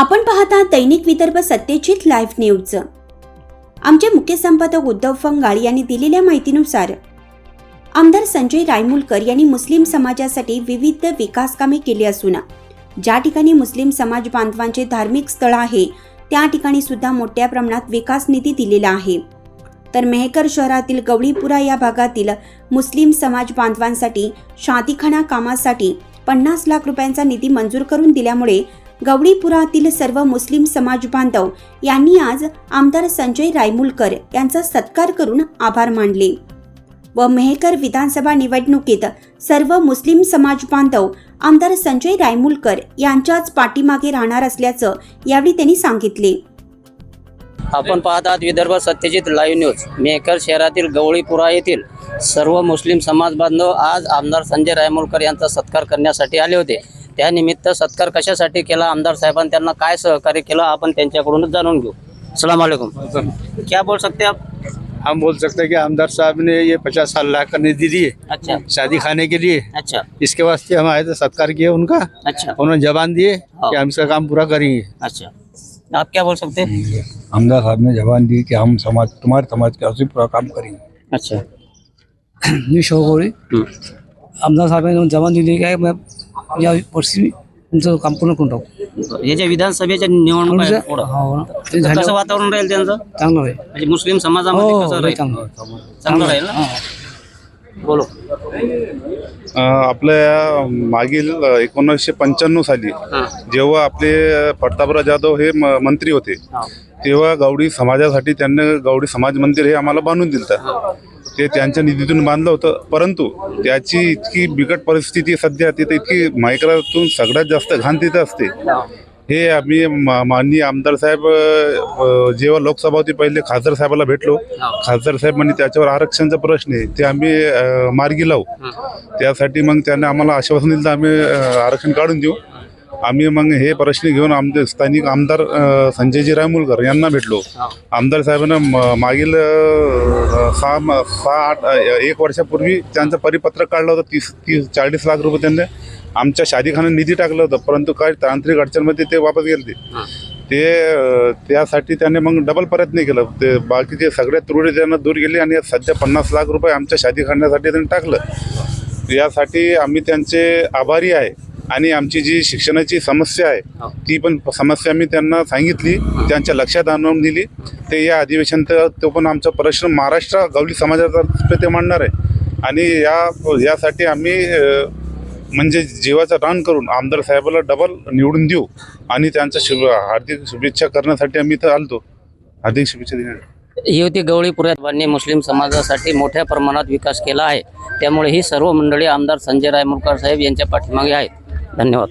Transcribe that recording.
आपण पाहता दैनिक Vidarbha Satyajit live news. आमचे मुख्य संपादक उद्धव फंगाळ यांनी दिलेल्या माहितीनुसार आमदार संजय रायमुलकर यांनी मुस्लिम समाजासाठी विविध विकास कामे केली असून ज्या ठिकाणी मुस्लिम समाज बांधवांचे धार्मिक स्थळ आहे त्या ठिकाणी सुद्धा मोठ्या प्रमाणात विकास निधी दिलेला आहे. तर मेहकर शहरातील गवळीपुरा या भागातील मुस्लिम समाज बांधवांसाठी शादीखाना कामासाठी पन्नास लाख रुपयांचा निधी मंजूर करून दिल्यामुळे गवळीपुरातील सर्व मुस्लिम समाज बांधव यांनी आज आमदार संजय रायमुलकर यांचा सत्कार करून आभार मानले. व मेहकर विधानसभा निवडणुकीत सर्व मुस्लिम समाज बांधव आमदार संजय रायमुलकर यांच्याच पाठीमागे राहणार असल्याचं यावेळी त्यांनी सांगितले. आपण पाहत आहात विदर्भ सत्यजित लाईव्ह न्यूज मेहकर शहरातील गवळीपुरा येथील सर्व मुस्लिम समाज बांधव आज आमदार संजय रायमुलकर यांचा सत्कार करण्यासाठी आले होते. त्यानिमित्त सत्कार कशासाठी केला? आमदार साहेबांनी त्यांना काय सहकार्य केलं? आपण त्यांच्याकडूनच जाणून घेऊ. सलाम वालेकुम क्या बोल सकते आप? हम बोल सकते हैं कि आमदार साहब ने ये पचास साल लाख का निधि दी है अच्छा। शादी खाने के लिए। अच्छा। इसके वास्ते हम आए थे सत्कार किया उनका। अच्छा। उन्होंने जबान दिए कि हम इसका काम पूरा करेंगे। अच्छा। आप क्या बोल सकते हैं? आमदार साहब ने जवान दी कि हम समाज तुम्हारे समाज के उसी पूरा काम करेंगे। अच्छा। मी हम्म. आमदार साहेबांनी जबान दिली काय या वर्षी तुमचं काम पूर्ण करून टाकू. हे जे विधानसभेच्या निवडणूक पुढं, हो कसं झालं. वातावरण राहील त्यांचं? चांगलं आहे म्हणजे मुस्लिम समाजामध्ये हो कसं राहील? चांगलं चांगलं राहील ना? बोलो. अ, आपल्या मागील एकोणीसशे पंच्याण्णव साली हां. जेव्हा आपले प्रतापराव जाधव हे म- मंत्री होते हां. तेव्हा गवडी समाजासाठी त्यांनी गवडी समाज मंदिर हे आम्हाला बांधून दिलं ते त्यांच्या निधीतून बांधलं होतं. परंतु त्याची इतकी बिकट परिस्थिती सध्या तिथे इतकी मायक्रातून सगळ्यात जास्त घाण तिथं असते. हे आम्ही मा- माननीय आमदार साहेब जेव्हा लोकसभा होती पहिले खासदार साहेबाला भेटलो. खासदार साहेब म्हणजे त्याच्यावर आरक्षणचा प्रश्न आहे. ते आम्ही मार्गी लावू. त्यासाठी मग त्यांना आम्हाला आश्वासन दिलं तर आम्ही आरक्षण काढून देऊ. आम्ही मग हे प्रश्न घेऊन आमचे स्थानिक आमदार संजयजी रायमुलकर यांना भेटलो. आमदार साहेबांना म- मागील सहा सहा आठ एक वर्षापूर्वी त्यांचं परिपत्रक काढलं होतं तीस तीस चाळीस लाख रुपये त्यांनी आमच्या शादीखान्यात निधी टाकलं होतं परंतु काय तांत्रिक अडचणमध्ये ते वापस गेले ते त्यासाठी त्याने मग डबल प्रयत्न केलं. ते बाकीचे सगळ्या त्रुटी त्यांना दूर गेली आणि सध्या पन्नास लाख रुपये आमच्या शादी करण्यासाठी त्यांनी टाकलं. यासाठी आम्ही त्यांचे आभारी आहे. आणि आमची जी शिक्षणाची समस्या आहे ती पण समस्या मी त्यांना सांगितली त्यांच्या लक्षात आणून दिली. ते या अधिवेशन तो पण आमचा प्रश्न महाराष्ट्र गवली समाजाचा ते मांडणार आहे. आणि या यासाठी आम्ही म्हणजे जीवाचं रान करून आमदार साहेबाला डबल निवडून देऊ आणि त्यांच्या शुभ हार्दिक शुभेच्छा करण्यासाठी आम्ही इथं आलतो. हार्दिक शुभेच्छा देण्यासाठी ही होती गवळीपुऱ्यात मुस्लिम समाजासाठी मोठ्या प्रमाणात विकास केला आहे. त्यामुळे ही सर्व मंडळी आमदार संजय रायमुलकर साहेब यांच्या पाठीमागे आहेत. धन्यवाद.